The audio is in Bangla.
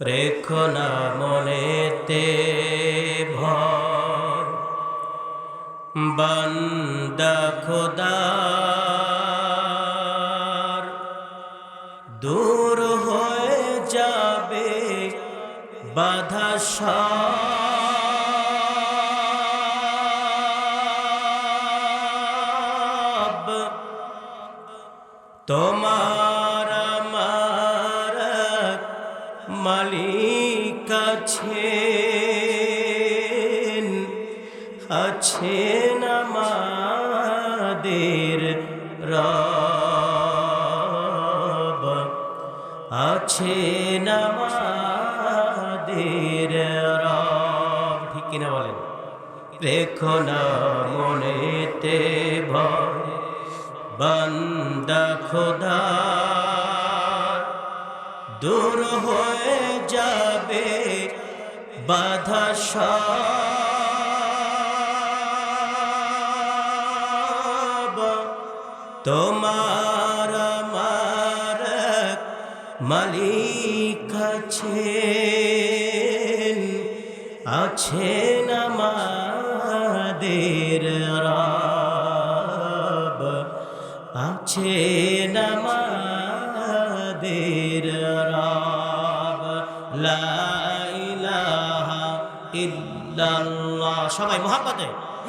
রেখো না মনেতে ভয়। বান্দা খোদার দূর হয়ে যাবে বাধা সব। তোমার মালিক আছেন আছেন আমাদের রব, আছেন আমাদের রব। ঠিক কিনা বলেন? রেখো না মনেতে ভয়, বান্দা খোদা দূর হয়ে যাবে বাধা সব। তোমার আমার মালিক আছেন আছেন আমাদের রব আছেন আমাদের সবাই মোহাম্মতে